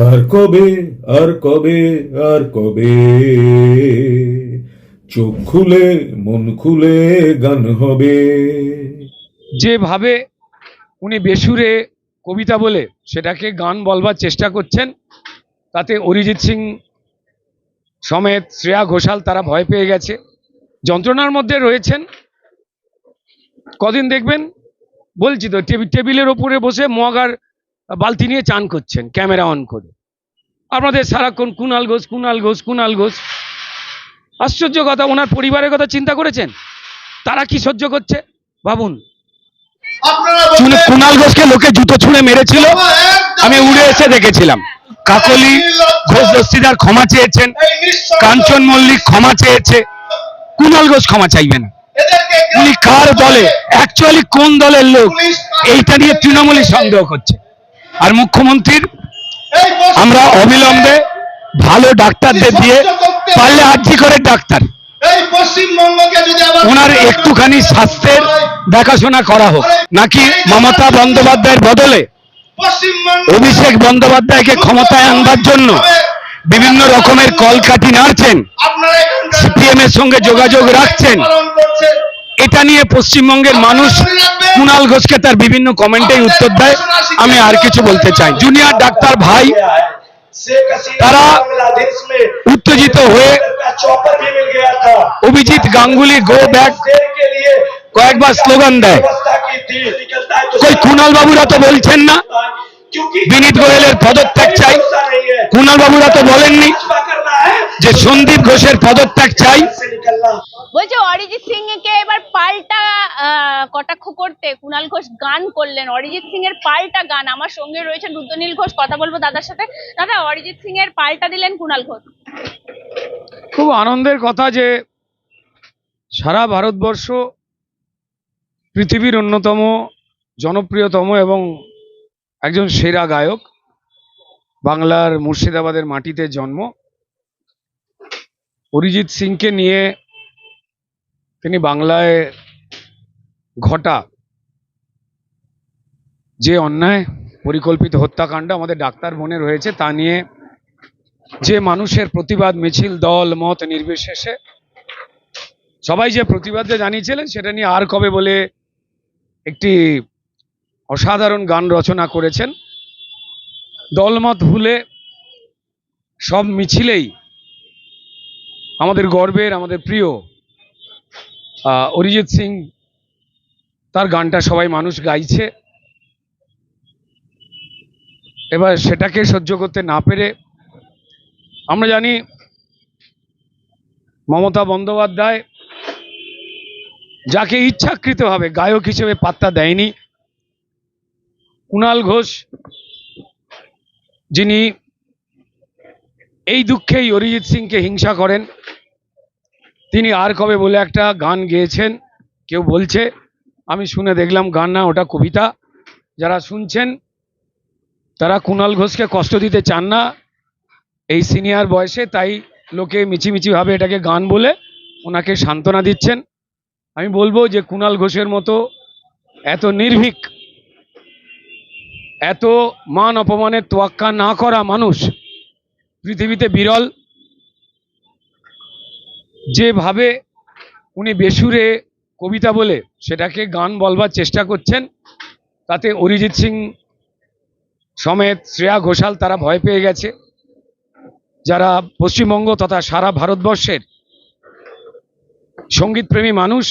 আর কবে আর কবে আর কবে? চোখ খুলে, মন খুলে গান হবে। যেভাবে উনি বেসুরে কবিতা বলে সেটাকে গান বলবার চেষ্টা করছেন, তাতে অরিজিৎ সিং সমেত শ্রেয়া ঘোষাল তারা ভয় পেয়ে গেছে। যন্ত্রণার মধ্যে রয়েছেন। কদিন দেখবেন, বলছি তো টেবিল টেবিলের ওপরে বসে মগার বালতি নিয়ে চান করছেন ক্যামেরা অন করে। আপনাদের সারাক্ষণ কুনাল ঘোষ কুনাল ঘোষ কুনাল ঘোষ। আশ্চর্য কথা ওনার পরিবারের কথা চিন্তা করেছেন? তারা কি সহ্য করছে? ভাবুন। কুণাল ঘোষকে লোকে জুতো ছুঁড়ে মেরেছিল। আমি উড়ে এসে দেখেছিলাম। কাকলি ঘোষ দস্তিদার ক্ষমা চেয়েছেন। কাঞ্চন মল্লিক ক্ষমা চেয়েছে। কুনাল ঘোষ ক্ষমা চাইবেন এদেরকে উনি কার দলে? অ্যাকচুয়ালি কোন দলের লোক? এইটা নিয়ে তৃণমূলই সন্দেহ করছে। আর মুখ্যমন্ত্রীর আমরা অবিলম্বে ভালো ডাক্তারদের দিয়ে পারলে আর্জি করে ডাক্তার? ওনার একটুখানি স্বাস্থ্যের দেখাশোনা করা হোক। নাকি মমতা বন্দ্যোপাধ্যায়ের বদলে অভিষেক বন্দ্যোপাধ্যায়কে ক্ষমতায় আনবার জন্য বিভিন্ন রকমের কলকাঠি নাড়ছেন। সিপিএম এর সঙ্গে যোগাযোগ রাখছেন। এটা নিয়ে পশ্চিমবঙ্গের মানুষ কুণাল ঘোষকে তার বিভিন্ন কমেন্টেই উত্তর দেয়। আমি আর কিছু বলতে চাই। জুনিয়র ডাক্তার ভাই, তারা উত্তেজিত হয়ে অভিজিৎ গাঙ্গুলি গো ব্যাক কয়েকবার স্লোগান দেয়। কই কুণাল বাবুরা তো বলছেন না। বিনীত গোয়েলের পদত্যাগ চাই। কুণাল বাবুরা তো বলেননি। যে সন্দীপ ঘোষের পদত্যাগ চাই। বলছে অরিজিৎ সিং কে এবার পাল্টা কটাক্ষ করতে? কুনাল ঘোষ গান করলেন। অরিজিৎ সিং এর পাল্টা গান। আমার সঙ্গে রয়েছেন রুদ্রনীল ঘোষ কথা বলব দাদার সাথে। দাদা অরিজিৎ সিং এর পাল্টা দিলেন কুনাল ঘোষ। খুব আনন্দের কথা যে সারা ভারতবর্ষ পৃথিবীর অন্যতম জনপ্রিয়তম এবং একজন সেরা গায়ক বাংলার মুর্শিদাবাদের মাটিতে জন্ম। অরিজিৎ সিংকে নিয়ে তিনি বাংলায় ঘটা যে অন্যায়, পরিকল্পিত হত্যাকাণ্ড আমাদের ডাক্তার বোনের হয়েছে তা নিয়ে যে মানুষের প্রতিবাদ, মিছিল, দল, মত নির্বিশেষে সবাই যে প্রতিবাদে জানিয়েছিলেন, সেটা নিয়ে আর কবে বলে একটি অসাধারণ গান রচনা করেছেন। দলমত ভুলে সব মিছিলেই আমাদের গর্বের, আমাদের প্রিয় অরিজিৎ সিং, তার গানটা সবাই মানুষ গাইছে। এবার সেটাকে সহ্য করতে না পেরে আমরা জানি মমতা বন্দ্যোপাধ্যায় যাকে ইচ্ছাকৃতভাবে গায়ক হিসেবে পাত্তা দেয়নি কুণাল ঘোষ যিনি এই দুঃখেই অরিজিৎ সিংকে হিংসা করেন। তিনি আর কবে বলে একটা গান গেয়েছেন, কেউ বলছে, আমি শুনে দেখলাম গান না, ওটা কবিতা। যারা শুনছেন, তারা কুণাল ঘোষকে কষ্ট দিতে চান না। এই সিনিয়র বয়সে তাই লোকে মিছিমিছি ভাবে এটাকে গান বলে ওনাকে সান্ত্বনা দিচ্ছেন। আমি বলব যে কুণাল ঘোষের মতো এত নির্ভীক, এত মান অপমানের তোয়াক্কা না করা মানুষ পৃথিবীতে বিরল। যেভাবে উনি বেসুরে কবিতা বলে সেটাকে গান বলবার চেষ্টা করছেন তাতে অরিজিৎ সিং সমেত শ্রেয়া ঘোষাল তারা ভয় পেয়ে গেছে। যারা পশ্চিমবঙ্গ তথা সারা ভারতবর্ষের সঙ্গীতপ্রেমী মানুষ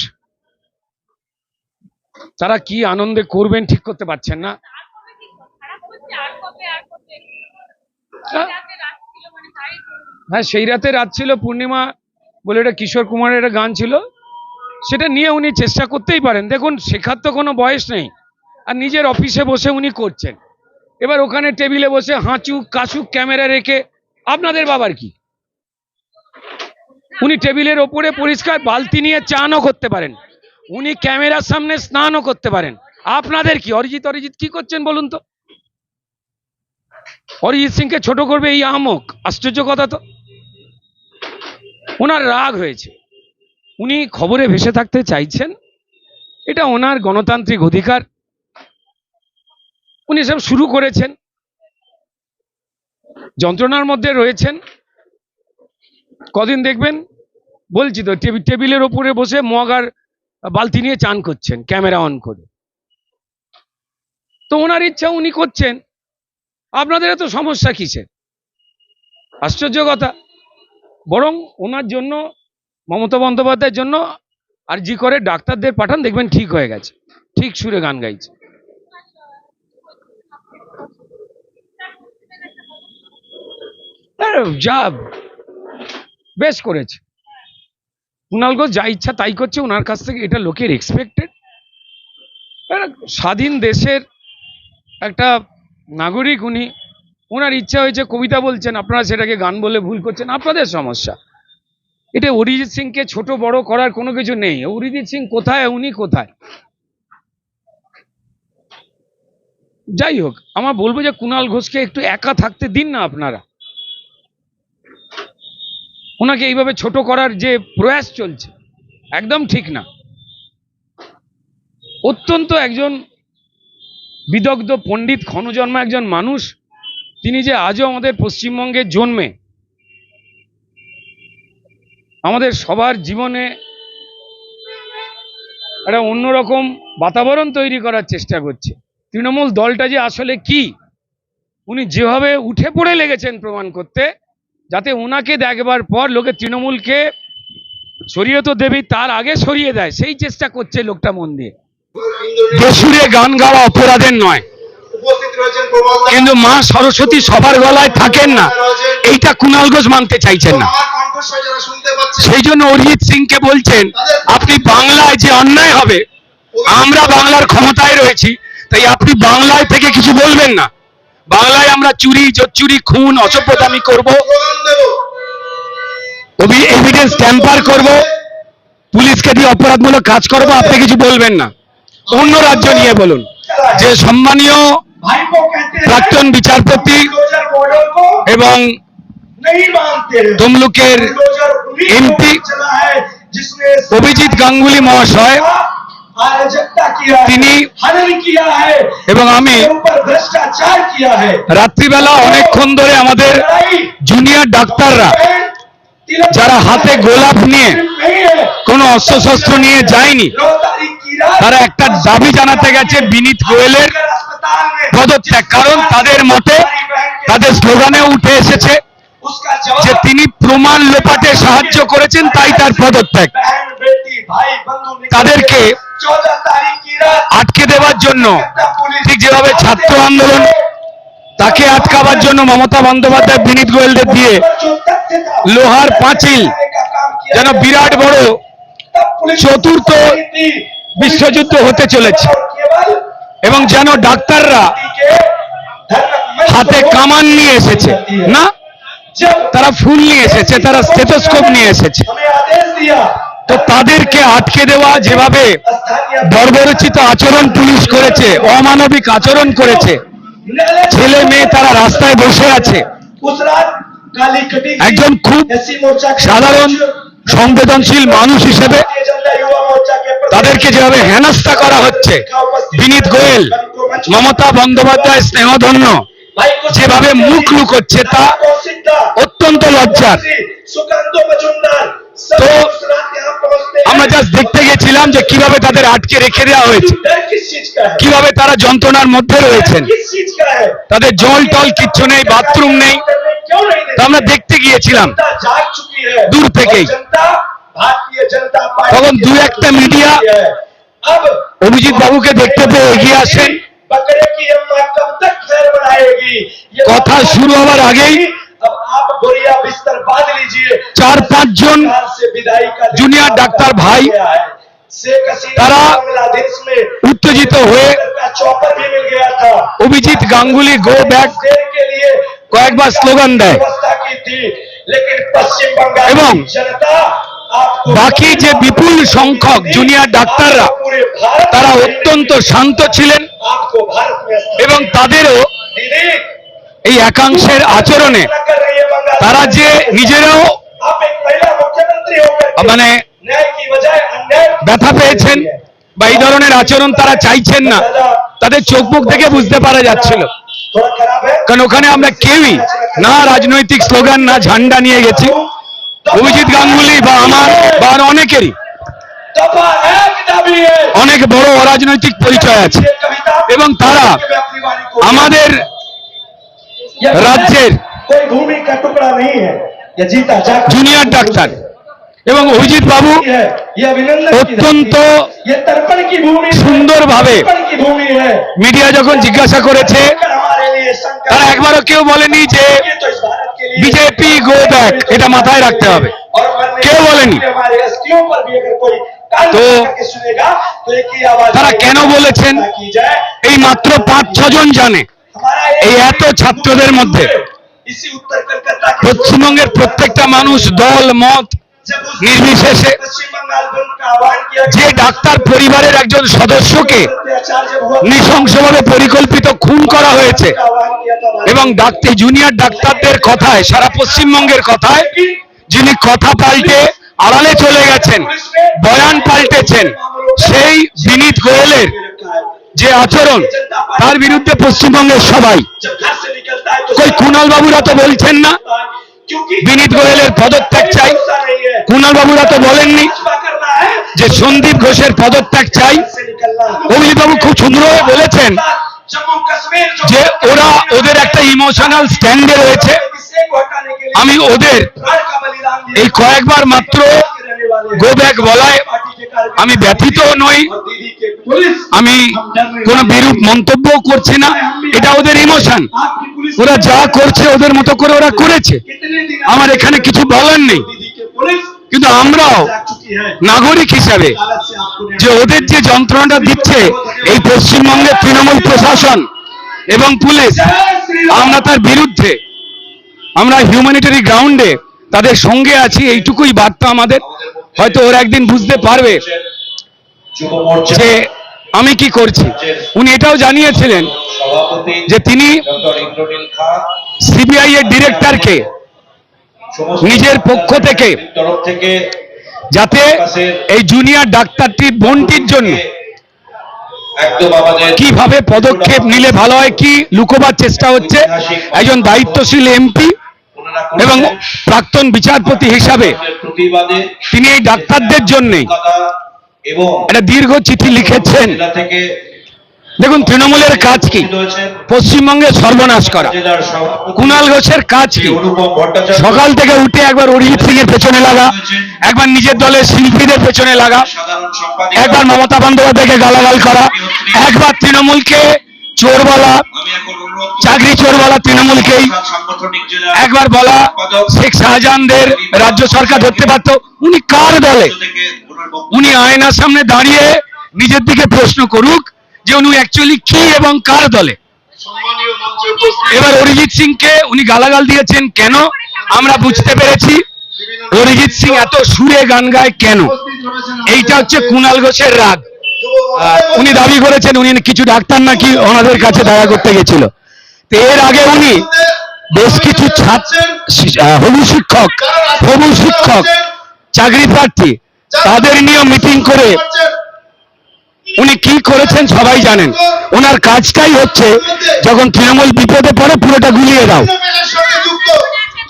তারা কি আনন্দে করবেন ঠিক করতে পারছেন না। হ্যাঁ সেই রাতে রাত ছিল, পূর্ণিমা বলে এটা কিশোর কুমারের একটা গান ছিল। সেটা নিয়ে উনি চেষ্টা করতেই পারেন। দেখুন, শেখার তো কোনো বয়স নেই। আর নিজের অফিসে বসে উনি করছেন। এবার ওখানে টেবিলে বসে হাঁচুক কাশুক ক্যামেরা রেখে, আপনাদের বাবার কি? উনি টেবিলের ওপরে পরিষ্কার বালতি নিয়ে চানও করতে পারেন। উনি ক্যামেরার সামনে স্নানও করতে পারেন। আপনাদের কি? অরিজিৎ অরিজিৎ কি করছেন বলুন তো? অরিজিৎ সিংকে ছোট করবে এই আহমক? আশ্চর্য কথা তো। ওনার রাগ হয়েছে। উনি খবরে ভেসে থাকতে চাইছেন। এটা ওনার গণতান্ত্রিক অধিকার। উনি সব শুরু করেছেন। যন্ত্রণার মধ্যে রয়েছেন। কদিন দেখবেন? বলছি তো, টেবি- টেবিলের ওপরে বসে মগ আর বালতি নিয়ে চান করছেন, ক্যামেরা অন করে। তো ওনার ইচ্ছা উনি করছেন। আপনাদের এত সমস্যা কিসের? আশ্চর্য কথা। বরং ওনার জন্য, মমতা বন্দ্যোপাধ্যায়ের জন্য, আর জি করে ডাক্তারদের পাঠান, দেখবেন ঠিক হয়ে গেছে। ঠিক সুরে গান গাইছে। যা, বেশ করেছে। কুণাল ঘোষ যা ইচ্ছা তাই করছে, ওনার কাছ থেকে এটা লোকের এক্সপেক্টেড স্বাধীন দেশের একটা নাগরিক উনি, ওনার ইচ্ছা হয়েছে কবিতা বলছেন, আপনারা সেটাকে গান বলে ভুল করছেন, আপনাদের সমস্যা। এটা অরিজিৎ সিংকে ছোট বড় করার কোনো কিছু নেই। অরিজিৎ সিং কোথায়, উনি কোথায়? যাই হোক, আমার বলব যে কুণাল ঘোষকে একটু একা থাকতে দিন না আপনারা। ওনাকে এইভাবে ছোট করার যে প্রয়াস চলছে, একদম ঠিক না। অত্যন্ত একজন বিদগ্ধ পণ্ডিত ক্ষণজন্ম একজন মানুষ, তিনি যে আজও আমাদের পশ্চিমবঙ্গে জন্মে। আমাদের সবার জীবনে একটা অন্যরকম বাতাবরণ তৈরি করার চেষ্টা করছে। তৃণমূল দলটা যে আসলে কি? উনি যেভাবে উঠে পড়ে লেগেছেন প্রমাণ করতে, যাতে ওনাকে দেখবার পর লোকে তৃণমূলকে সরিয়ে তো দেবেই, তার আগে সরিয়ে দেয়, সেই চেষ্টা করছে লোকটা মন দিয়ে। বেসুরে গান গাওয়া অপরাধের নয়। কিন্তু মা সরস্বতী সবার গলায় থাকেন না। এইটা কুণাল ঘোষ মানতে চাইছেন না। সেই জন্য অরিজিৎ সিংকে বলছেন আপনি বাংলায় যে অন্যায় হবে আমরা বাংলার ক্ষমতায় রয়েছি তাই আপনি বাংলায় থেকে কিছু বলবেন না। বাংলায় আমরা চুরি জোচ্চুরি খুন অসভ্যতামি করব। এভিডেন্স ট্যাম্পার করব। পুলিশকে দিয়ে অপরাধমূলক কাজ করব আপনি কিছু বলবেন না। অন্য রাজ্য নিয়ে বলুন। যে সম্মানীয় প্রাক্তন বিচারপতি এবং তমলুকের এমপি অভিজিৎ গাঙ্গুলি মহাশয়, তিনি এবং আমি রাত্রিবেলা অনেকক্ষণ ধরে আমাদের জুনিয়র ডাক্তাররা যারা হাতে গোলাপ নিয়ে কোনো অস্ত্রশস্ত্র নিয়ে যায়নি তারা একটা দাবি জানাতে গেছে বিনীত গোয়েলের পদত্যাগ। কারণ তাদের মতে তাদের স্লোগানে উঠে এসেছে যে তিনি প্রমাণ লোপাটে সাহায্য করেছেন, তাই তার পদত্যাগ। তাদেরকে আটকে দেওয়ার জন্য, ঠিক যেভাবে ছাত্র আন্দোলন তাকে আটকাবার জন্য মমতা বন্দ্যোপাধ্যায় বিনীত গোয়েলদের দিয়ে লোহার পাঁচিল, যেন বিরাট বড় চতুর্থ বিশ্বযুদ্ধ হতে চলেছে। এবং যেন ডাক্তাররা হাতে কামান নিয়ে এসেছে, না? তারা ফুল নিয়ে এসেছে, তারা স্টেথোস্কোপ নিয়ে এসেছে। তো তাদেরকে আটকে দেওয়া যেভাবে বর্বরোচিত আচরণ পুলিশ করেছে, অমানবিক আচরণ করেছে, ছেলে মেয়ে তারা রাস্তায় বসে আছে। একজন খুব সাধারণ, সংবেদনশীল মানুষ হিসেবে তাদেরকে যেভাবে হেনস্থা করা হচ্ছে, বিনীত গোয়েল, মমতা বন্দ্যোপাধ্যায় স্নেহধন্য, যেভাবে মুখ লুকোচ্ছে তা অত্যন্ত লজ্জার। তো আমরা জাস্ট দেখতে গেছিলাম যে কীভাবে তাদের আটকে রেখে দেওয়া হয়েছে, কীভাবে তারা যন্ত্রণার মধ্যে রয়েছেন। তাদের জল টল কিচ্ছু নেই, বাথরুম নেই। আমরা দেখতে গিয়েছিলাম, দূর থেকেই। তখন দু একটা মিডিয়া অভিজিৎ বাবুকে দেখতে পেয়ে এগিয়ে আসেন। কথা শুরু হওয়ার আগেই চার পাঁচজন জুনিয়র ডাক্তার ভাই তারা উত্তেজিত হয়ে অভিজিৎ গাঙ্গুলি গো ব্যাক কয়েকবার স্লোগান দেয় এবং বাকি যে বিপুল সংখ্যক জুনিয়র ডাক্তাররা, তারা অত্যন্ত শান্ত ছিলেন এবং তাদেরও এই একাংশের আচরণে তারা যে নিজেরাও মানে ব্যথা পেয়েছেন বা এই ধরনের আচরণ তারা চাইছেন না, তাদের চোখ মুখ থেকে বুঝতে পারা যাচ্ছিল। কারণ ওখানে আমরা কেউই না রাজনৈতিক স্লোগান, না ঝান্ডা নিয়ে গেছি। অভিজিৎ গাঙ্গুলি বা আমার বা অনেকেরই। অনেক বড় অরাজনৈতিক পরিচয় আছে। এবং তারা আমাদের রাজ্যের জুনিয়র ডাক্তার এবং অভিজিৎ বাবু অত্যন্ত সুন্দরভাবে মিডিয়া যখন জিজ্ঞাসা করেছে তারা একবারও কেউ বলেনি যে বিজেপি, গো ব্যাক এটা মাথায় রাখতে হবে। কেউ বলেনি। তো তারা কেন বলেছেন? এই মাত্র পাঁচ, ছজন জানে। এই এত ছাত্রদের মধ্যে। পশ্চিমবঙ্গের প্রত্যেকটা মানুষ দল, মত নির্বিশেষে যে ডাক্তার পরিবারের একজন সদস্যকে নৃশংসভাবে পরিকল্পিত খুন করা হয়েছে এবং ডাক্তার জুনিয়র ডাক্তারদের কথায় সারা পশ্চিমবঙ্গের কথায় যিনি কথা পাল্টে আড়ালে চলে গেছেন বয়ান পাল্টেছেন সেই বিনীত গোয়েলের যে আচরণ তার বিরুদ্ধে পশ্চিমবঙ্গের সবাই। কই কুণাল বাবুরা তো বলছেন না? বিনীত গোয়েলের পদত্যাগ চাই। কুণাল বাবুরা তো বলেননি যে সন্দীপ ঘোষের পদত্যাগ চাই। অভিজিৎ বাবু খুব সুন্দরভাবে বলেছেন যে ওরা ওদের একটা ইমোশনাল স্ট্যান্ডে রয়েছে। আমি ওদের এই কয়েকবার মাত্র গো ব্যাক বলায় আমি ব্যথিত নই। আমি কোন বিরূপ মন্তব্য করছি না। এটা ওদের ইমোশন ওরা যা করছে ওদের মতো করে ওরা করেছে। আমার এখানে কিছু বলার নেই। কিন্তু আমরাও নাগরিক হিসাবে যে ওদের যে যন্ত্রণাটা দিচ্ছে এই পশ্চিমবঙ্গের তৃণমূল প্রশাসন এবং পুলিশ, আমরা তার বিরুদ্ধে, আমরা হিউম্যানিটারি গ্রাউন্ডে তাদের সঙ্গে আছি, এইটুকুই বার্তা আমাদের। হয়তো ওরা একদিন বুঝতে পারবে যে আমি কি করছি। উনি এটাও জানিয়েছিলেন যে তিনি সিবিআই এর ডিরেক্টরকে নিজের পক্ষ থেকে যাতে এই জুনিয়র ডাক্তারটির বোনটির জন্য কীভাবে পদক্ষেপ নিলে ভালো হয়, কি লুকোবার চেষ্টা হচ্ছে। একজন দায়িত্বশীল এমপি এবং প্রাক্তন বিচারপতি হিসাবে প্রতিবাদে। তিনি এই ডাক্তারদের জন্য একটা দীর্ঘ চিঠি লিখেছেন। দেখুন তৃণমূলের কাজ কি? পশ্চিমবঙ্গে সর্বনাশ করা। কুণাল ঘোষের কাজ কি? সকাল থেকে উঠে একবার অরিজিৎ সিং এর পেছনে লাগা একবার নিজের দলের শিল্পীদের পেছনে লাগা একবার মমতা বন্দ্যোপাধ্যায়কে গালাগাল করা একবার তৃণমূলকে চোর বলা আমি এখন অনুরোধ করছি, চাকরি চোর বলা তৃণমূলকেই একবার বলা শেখ শাহজাহানদের রাজ্য সরকার ধরতে পারত উনি কার দলে? উনি আয়নার সামনে দাঁড়িয়ে নিজের দিকে প্রশ্ন করুক যে উনি অ্যাকচুয়ালি কি এবং কার দলে। এবার অরিজিৎ সিংকে উনি গালাগাল দিয়েছেন কেন? আমরা বুঝতে পেরেছি। অরিজিৎ সিং এত সুরে গান গায় কেন? এইটা হচ্ছে কুণাল ঘোষের রাগ। উনি দাবি করেছেন উনি কিছু ডাক্তার নাকি ওনাদের কাছে দেখা করতে গেছিল। তো এর আগে উনি বেশ কিছু ছাত্র হবু শিক্ষক হবু শিক্ষক চাকরি প্রার্থী তাদের নিয়ে মিটিং করে উনি কি করেছেন সবাই জানেন। ওনার কাজটাই হচ্ছে যখন তৃণমূল বিপদে পড়ে পুরোটা গুলিয়ে দাও।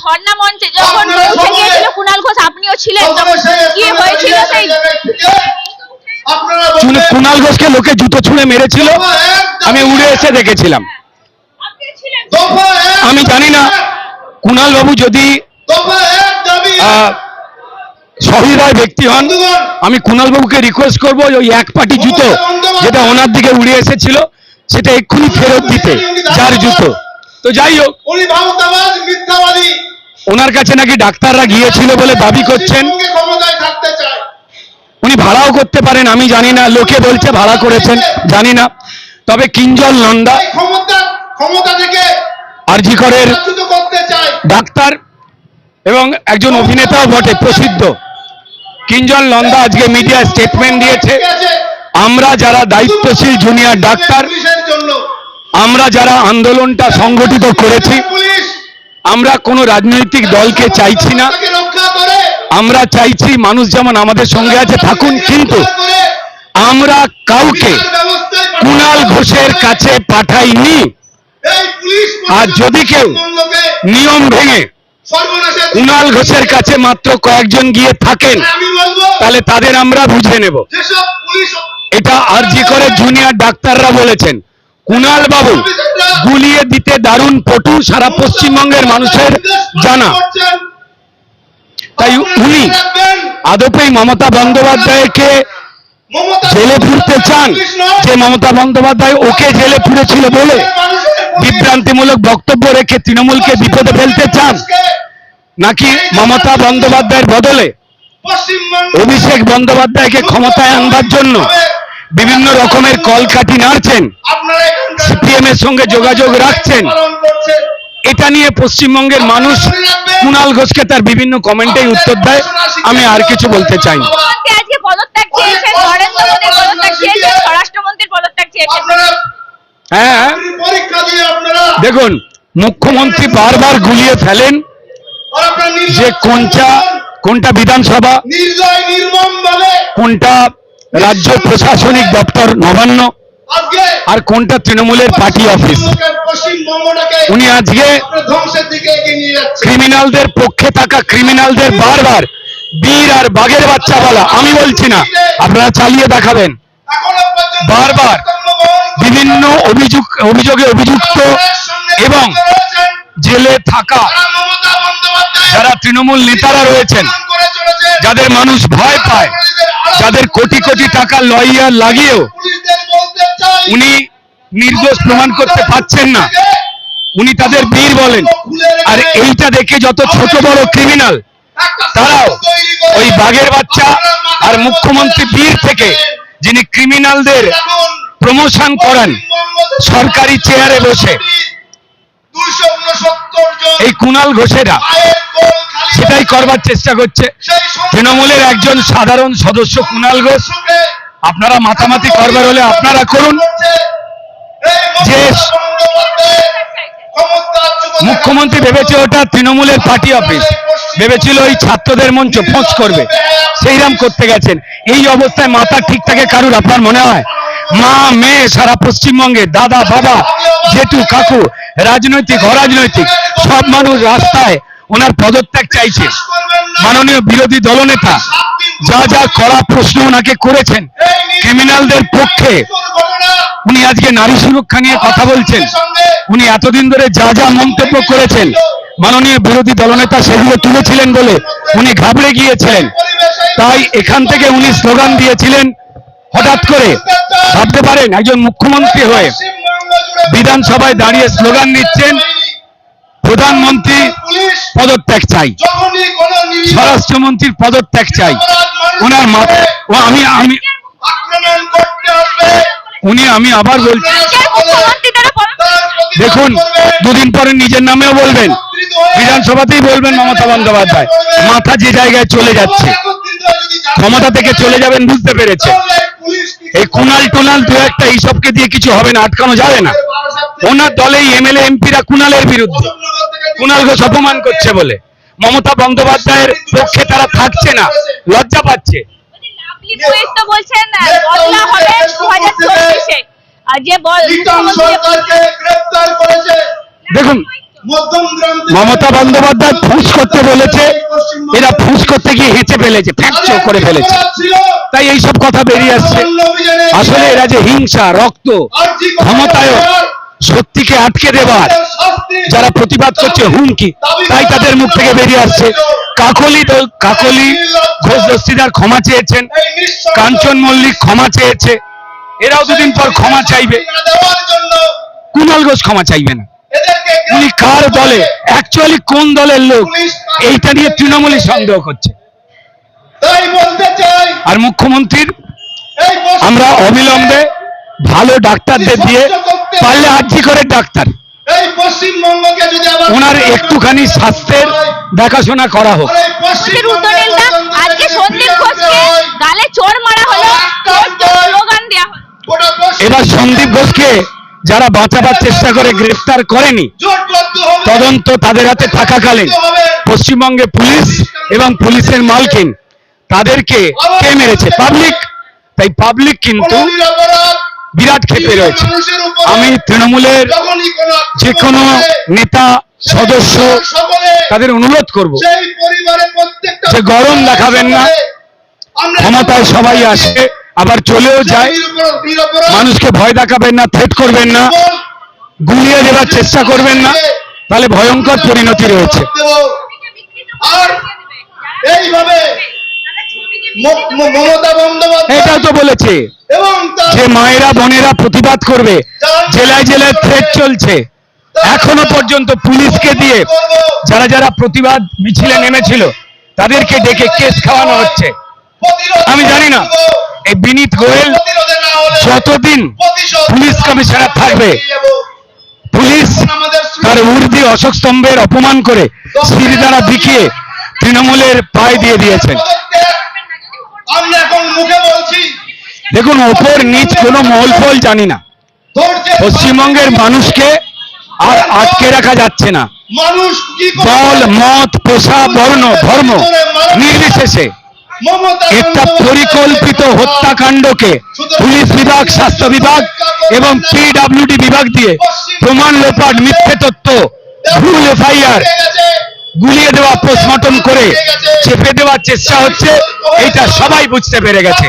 ধর্ণা মঞ্চে যখন কুণাল ঘোষ আপনিও ছিলেন তখন কি হয়েছিল সেই বলবেন, ঘোষকে লোকে জুতো ছুঁড়ে মেরেছিল। আমি উড়ে এসে দেখেছিলাম। আমি জানি না। কুণাল বাবু যদি সহৃদয় ব্যক্তি হন আমি কুনাল বাবুকে রিকোয়েস্ট করব ওই এক পাটি জুতো যেটা ওনার দিকে উড়ে এসেছিল সেটা এক্ষুনি ফেরত দিতে যার জুতো। তো যাই হোক। উনি ভারতাবাদ মিথ্যাবাদী। ওনার কাছে নাকি ডাক্তাররা গিয়েছিল বলে দাবি করছেন পশ্চিমবঙ্গে ক্ষমতায় থাকতে চায় উনি ভাড়াও করতে পারেন আমি জানি না লোকে বলছে ভাড়া করেছেন জানি না। তবে কিঞ্জল নন্দা ক্ষমতা থেকে আরজিকরের ডাক্তার এবং একজন অভিনেতাও বটে প্রসিদ্ধ। কিঞ্জল নন্দা আজকে মিডিয়া স্টেটমেন্ট দিয়েছে আমরা যারা দায়িত্বশীল জুনিয়র ডাক্তার আমরা যারা আন্দোলনটা সংগঠিত করেছি আমরা কোনো রাজনৈতিক দলকে চাইছি না। আমরা চাইছি মানুষ যেমন আমাদের সঙ্গে আছে, থাকুন কিন্তু আমরা কাউকে কুণাল ঘোষের কাছে পাঠাইনি। আর যদি কেউ নিয়ম ভেঙে কুণাল ঘোষের কাছে মাত্র কয়েকজন গিয়ে থাকেন, তাহলে তাদের আমরা বুঝে নেব। এটা আরজি করে জুনিয়র ডাক্তাররা বলেছেন কুণাল বাবু গুলিয়ে দিতে দারুণ পটু সারা পশ্চিমবঙ্গের মানুষের জানা। তাই উনি আদপেই মমতা বন্দ্যোপাধ্যায়কে জেলে পুরতে চান। যে মমতা বন্দ্যোপাধ্যায় ওকে জেলে পুরেছিল বলে বিভ্রান্তিমূলক বক্তব্য রেখে তৃণমূলকে বিপদে ফেলতে চান, নাকি মমতা বন্দ্যোপাধ্যায়ের বদলে অভিষেক বন্দ্যোপাধ্যায়কে ক্ষমতায় আনবার জন্য বিভিন্ন রকমের কলকাঠি নাড়ছেন সিপিএম এর সঙ্গে যোগাযোগ রাখছেন এটা নিয়ে পশ্চিমবঙ্গের মানুষ কুণাল ঘোষকে তার বিভিন্ন কমেন্টেই উত্তর দেয়। আমি আর কিছু বলতে চাই হ্যাঁ পরীক্ষা দিয়ে আপনারা দেখুন মুখ্যমন্ত্রী বারবার গুলিয়ে ফেলেন যে কোনটা কোনটা বিধানসভা কোনটা রাজ্য প্রশাসনিক দপ্তর নবান্ন আর কোনটা তৃণমূলের পার্টি অফিস? উনি আজকে ক্রিমিনালদের পক্ষে থাকা ক্রিমিনালদের বারবার বীর আর বাঘের বাচ্চা বলা আমি বলছি না আপনারা চালিয়ে দেখাবেন। বারবার বিভিন্ন অভিযোগ অভিযোগে অভিযুক্ত এবং জেলে থাকা যারা তৃণমূল নেতারা রয়েছেন যাদের মানুষ ভয় পায় যাদের কোটি কোটি টাকা লয়ার লাগিয়েও উনি নির্দোষ প্রমাণ করতে পারছেন না। উনি তাদের বীর বলেন। আর এইটা দেখে যত ছোট বড় ক্রিমিনাল তারাও ওই বাঘের বাচ্চা আর মুখ্যমন্ত্রী বীর থেকে যিনি ক্রিমিনালদের প্রমোশন করেন সরকারি চেয়ারে বসে এই কুণাল ঘোষেরা সেটাই করবার চেষ্টা করছে। তৃণমূলের একজন সাধারণ সদস্য কুণাল ঘোষ আপনারা মাতামাতি করবার হলে আপনারা করুন। যে মুখ্যমন্ত্রী ভেবেছে ওটা তৃণমূলের পার্টি অফিস। ভেবেছিল ওই ছাত্রদের মঞ্চ ফোঁস করবে। সেইরাম করতে গেছেন। এই অবস্থায় মাথা ঠিক থাকে কারুর আপনার মনে হয়? মা, মেয়ে সারা পশ্চিমবঙ্গে, দাদা, বাবা, জেঠু, কাকু, রাজনৈতিক, অরাজনৈতিক, সব মানুষ রাস্তায় ওনার পদত্যাগ চাইছে। মাননীয় বিরোধী দলনেতা যা যা করা প্রশ্ন ওনাকে করেছেন ক্রিমিনালদের পক্ষে উনি আজকে নারী সুরক্ষা নিয়ে কথা বলছেন। উনি এতদিন ধরে যা যা মন্তব্য করেছেন, মাননীয় বিরোধী দলনেতা সেগুলো তুলেছিলেন বলে উনি ঘাবড়ে গিয়েছিলেন। তাই এখান থেকে উনি স্লোগান দিয়েছিলেন হঠাৎ করে ভাবতে পারেন, একজন মুখ্যমন্ত্রী হয়ে বিধানসভায় দাঁড়িয়ে স্লোগান নিচ্ছেন প্রধানমন্ত্রী পদত্যাগ চাই। স্বরাষ্ট্রমন্ত্রীর পদত্যাগ চাই। ওনার মাথা, ও আমি আমি, উনি, আমি আবার বলছি। দেখুন, দুদিন পরে নিজের নামেও বলবেন। বিধানসভাতেই বলবেন মমতা বন্দ্যোপাধ্যায়। মাথা যে জায়গায় চলে যাচ্ছে, ক্ষমতা থেকে চলে যাবেন বুঝতে পেরেছে এই কুনাল টুনাল দু একটা এইসবকে দিয়ে কিছু হবে না, আটকানো যাবে না। ওনার দলেই এমএলএ, এমপিরা কুনালের বিরুদ্ধে। কুনাল ঘোষ অপমান করছে বলে। মমতা বন্দ্যোপাধ্যায়ের পক্ষে তারা থাকছে না, লজ্জা পাচ্ছে। দেখুন মমতা বন্দ্যোপাধ্যায় ফুস করতে বলেছে। এরা ফুস করতে গিয়ে হেঁচে ফেলেছে ফ্র্যাকচার করে ফেলেছে। তাই এইসব কথা বেরিয়ে আসছে। আসলে এরা যে হিংসা রক্ত ক্ষমতায় সত্যিকে আটকে শাস্তি যারা প্রতিবাদ করছে হুমকি তাই তাদের মুখ থেকে বেরিয়ে আসছে। কাকলি কাকলি ঘোষ দস্তিদার ক্ষমা চেয়েছেন। কাঞ্চন মল্লিক ক্ষমা চেয়েছে। এরাও দুদিন পর ক্ষমা চাইবে। দেওয়ার কুণাল ঘোষ ক্ষমা চাইবে না। উনি কার দলে? অ্যাকচুয়ালি কোন দলের লোক? এইটা নিয়ে তৃণমূলই সন্দেহ করছে। তাই বলতে চাই আর মুখ্যমন্ত্রীর আমরা অবিলম্বে ভালো ডাক্তারদের দিয়ে পারলে আর্জি করে ডাক্তার। এই পশ্চিমবঙ্গকে যদি আবার ওনার একটুখানি স্বাস্থ্যের দেখাশোনা করা হোক। এবার সন্দীপ ঘোষকে যারা বাঁচাবার চেষ্টা করে, গ্রেফতার করেনি, তদন্ত তাদের হাতে থাকাকালীন পশ্চিমবঙ্গে পুলিশ এবং পুলিশের মালকিন তাদেরকে কে মেরেছে? পাবলিক। তাই পাবলিক কিন্তু বিরাট ক্ষেপে রয়েছে। আমি তৃণমূলের যে কোনো নেতা, সদস্য তাদের অনুরোধ করব যে গরম দেখাবেন না। ক্ষমতায় সবাই আসে আবার চলেও যায়। মানুষকে ভয় দেখাবেন না থ্রেট করবেন না। গুলিয়ে দেওয়ার চেষ্টা করবেন না। তাহলে ভয়ঙ্কর পরিণতি রয়েছে। এইভাবে এটাও তো বলেছে যে মায়েরা বোনেরা প্রতিবাদ করবে। জেলায় জেলায় থ্রেট চলছে। এখনও পর্যন্ত পুলিশকে দিয়ে যারা যারা প্রতিবাদ মিছিলে নেমেছিল তাদেরকে ডেকে কেস খাওয়ানো হচ্ছে। আমি জানি না। এই বিনীত গোয়েল যতদিন পুলিশ কমিশনার থাকবে পুলিশ তার ঊর্ধ্বে অশোক স্তম্ভের অপমান করে সিঁড়ি দ্বারা বিকিয়ে তৃণমূলের পায়ে দিয়ে দিয়েছেন দেখুন ওপর নিচ কোনো মহল ফল জানি না পশ্চিমবঙ্গের মানুষকে আর আটকে রাখা যাচ্ছে না দল মত পেশা বর্ণ ধর্ম নির্বিশেষে একটা পরিকল্পিত হত্যাকাণ্ডকে পুলিশ বিভাগ স্বাস্থ্য বিভাগ এবং পিডাব্লিউডি বিভাগ দিয়ে প্রমাণ লোপাট মিথ্যে তথ্য ভুল এফআইআর। গুলিয়ে দেওয়া পোস্টমর্টম করে চেপে দেওয়ার চেষ্টা হচ্ছে এটা সবাই বুঝতে পেরে গেছে।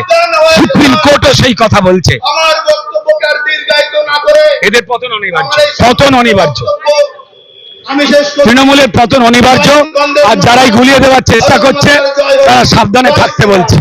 সুপ্রিম কোর্টও সেই কথা বলছে। এদের পতন অনিবার্য। পতন অনিবার্য বক্তব্য আমি শেষ করছি। তৃণমূলের পতন অনিবার্য। আর যারাই গুলিয়ে দেওয়ার চেষ্টা করছে তারা সাবধানে থাকতে বলছে।